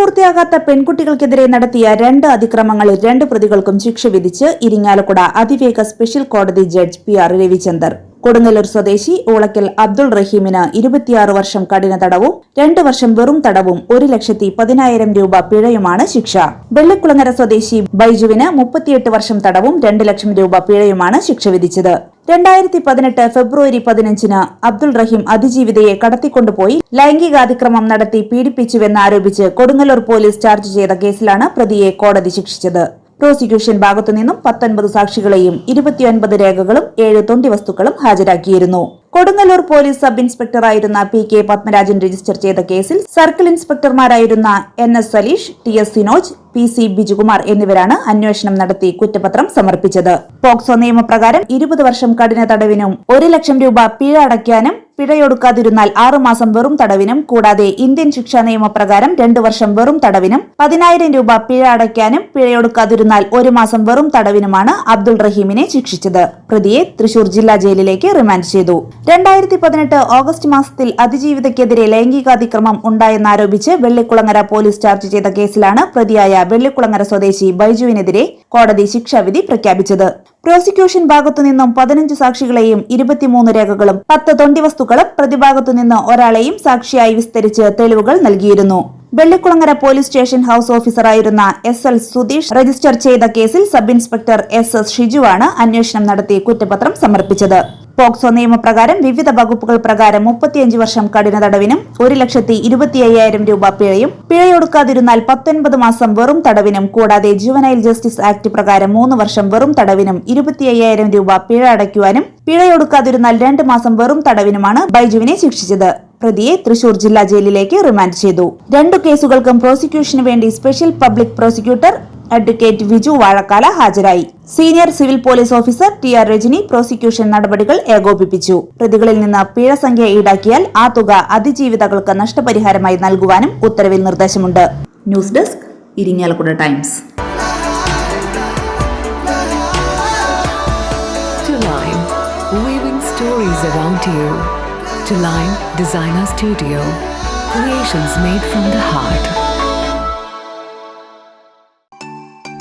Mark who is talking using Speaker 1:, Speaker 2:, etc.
Speaker 1: പ്രായപൂർത്തിയാകാത്ത പെൺകുട്ടികൾക്കെതിരെ നടത്തിയ രണ്ട് അതിക്രമങ്ങളിൽ രണ്ട് പ്രതികൾക്കും ശിക്ഷ വിധിച്ച് ഇരിങ്ങാലക്കുട അതിവേഗ സ്പെഷ്യൽ കോടതി judge P R Ravichandar. Kodungallur സ്വദേശി ഓളക്കൽ അബ്ദുൾ റഹീമിന് ഇരുപത്തിയാറ് വർഷം കഠിന തടവും രണ്ട് വർഷം വെറും തടവും ഒരു ലക്ഷത്തി പതിനായിരം രൂപ പിഴയുമാണ് ശിക്ഷ. വെള്ളിക്കുളങ്ങര സ്വദേശി ബൈജുവിന് മുപ്പത്തിയെട്ട് വർഷം തടവും രണ്ട് ലക്ഷം രൂപ പിഴയുമാണ് ശിക്ഷ വിധിച്ചത്. രണ്ടായിരത്തി പതിനെട്ട് ഫെബ്രുവരി പതിനഞ്ചിന് അബ്ദുൾ റഹീം അതിജീവിതയെ കടത്തിക്കൊണ്ടുപോയി. ലൈംഗികാതിക്രമം നടത്തി പീഡിപ്പിച്ചുവെന്നാരോപിച്ച് കൊടുങ്ങല്ലൂർ പോലീസ് ചാർജ് ചെയ്ത കേസിലാണ് പ്രതിയെ കോടതി ശിക്ഷിച്ചത്. പ്രോസിക്യൂഷൻ ഭാഗത്തുനിന്നും പത്തൊൻപത് സാക്ഷികളെയും ഇരുപത്തിയൊൻപത് രേഖകളും ഏഴ് തൊണ്ടി വസ്തുക്കളും ഹാജരാക്കിയിരുന്നു. കൊടുങ്ങല്ലൂർ പോലീസ് സബ് ഇൻസ്പെക്ടറായിരുന്ന പി കെ പത്മരാജൻ രജിസ്റ്റർ ചെയ്ത കേസിൽ circle ഇൻസ്പെക്ടർമാരായിരുന്ന N S Saleesh T S Sinoj P C Bijukumar എന്നിവരാണ് അന്വേഷണം നടത്തി കുറ്റപത്രം സമർപ്പിച്ചത്. പോക്സോ നിയമപ്രകാരം ഇരുപത് വർഷം കഠിന തടവിനും ഒരു ലക്ഷം രൂപ പിഴ അടയ്ക്കാനും പിഴയൊടുക്കാതിരുന്നാൽ ആറുമാസം വെറും തടവിനും കൂടാതെ ഇന്ത്യൻ ശിക്ഷാ നിയമപ്രകാരം രണ്ടു വർഷം വെറും തടവിനും പതിനായിരം രൂപ പിഴ അടയ്ക്കാനും പിഴയൊടുക്കാതിരുന്നാൽ ഒരു മാസം വെറും തടവിനുമാണ് അബ്ദുൾ റഹീമിനെ ശിക്ഷിച്ചത്. പ്രതിയെ തൃശൂർ ജില്ലാ ജയിലിലേക്ക് റിമാൻഡ് ചെയ്തു. രണ്ടായിരത്തി പതിനെട്ട് ഓഗസ്റ്റ് മാസത്തിൽ അതിജീവിതയ്ക്കെതിരെ ലൈംഗികാതിക്രമം ഉണ്ടായെന്നാരോപിച്ച് വെള്ളിക്കുളങ്ങര പോലീസ് ചാർജ് ചെയ്ത കേസിലാണ് പ്രതിയായ വെള്ളിക്കുളങ്ങര സ്വദേശി ബൈജുവിനെതിരെ കോടതി ശിക്ഷാവിധി പ്രഖ്യാപിച്ചത്. പ്രോസിക്യൂഷൻ ഭാഗത്തുനിന്നും പതിനഞ്ച് സാക്ഷികളെയും ഇരുപത്തിമൂന്ന് രേഖകളും പത്ത് തൊണ്ടി വസ്തുക്കളും പ്രതിഭാഗത്തുനിന്ന് ഒരാളെയും സാക്ഷിയായി വിസ്തരിച്ച് തെളിവുകൾ നൽകിയിരുന്നു. വെള്ളിക്കുളങ്ങര പോലീസ് സ്റ്റേഷൻ ഹൌസ് ഓഫീസറായിരുന്ന എസ് എൽ സുധീഷ് രജിസ്റ്റർ ചെയ്ത കേസിൽ സബ് ഇൻസ്പെക്ടർ എസ് എസ് ഷിജുവാണ് അന്വേഷണം നടത്തി കുറ്റപത്രം സമർപ്പിച്ചത്. പോക്സോ നിയമപ്രകാരം വിവിധ വകുപ്പുകൾ പ്രകാരം മുപ്പത്തിയഞ്ച് വർഷം കഠിന തടവിനും ഒരു ലക്ഷത്തി ഇരുപത്തി അയ്യായിരം രൂപ പിഴയും. പിഴയൊടുക്കാതിരുന്നാൽ പത്തൊൻപത് മാസം വെറും തടവിനും കൂടാതെ ജുവനൈൽ ജസ്റ്റിസ് ആക്ട് പ്രകാരം മൂന്ന് വർഷം വെറും തടവിനും ഇരുപത്തി അയ്യായിരം രൂപ പിഴ അടയ്ക്കുവാനും പിഴയൊടുക്കാതിരുന്നാൽ രണ്ട് മാസം വെറും തടവിനുമാണ് ബൈജുവിനെ ശിക്ഷിച്ചത്. പ്രതിയെ തൃശൂർ ജില്ലാ ജയിലിലേക്ക് റിമാൻഡ് ചെയ്തു. രണ്ടു കേസുകൾക്കും പ്രോസിക്യൂഷന് വേണ്ടി special public prosecutor advocate Viju Vazhakkala ഹാജരായി senior civil police officer T R Rajani prosecution നടപടികൾ ഏകോപിപ്പിച്ചു പ്രതികളിൽ നിന്ന് പിഴ സംഖ്യ ഈടാക്കിയാൽ ആ തുക അതിജീവിതകൾക്ക് നഷ്ടപരിഹാരമായി നൽകുവാനും ഉത്തരവിൽ നിർദ്ദേശമുണ്ട് news desk Irinjalakuda times
Speaker 2: stories around you. To Designer Studio, creations made from the heart.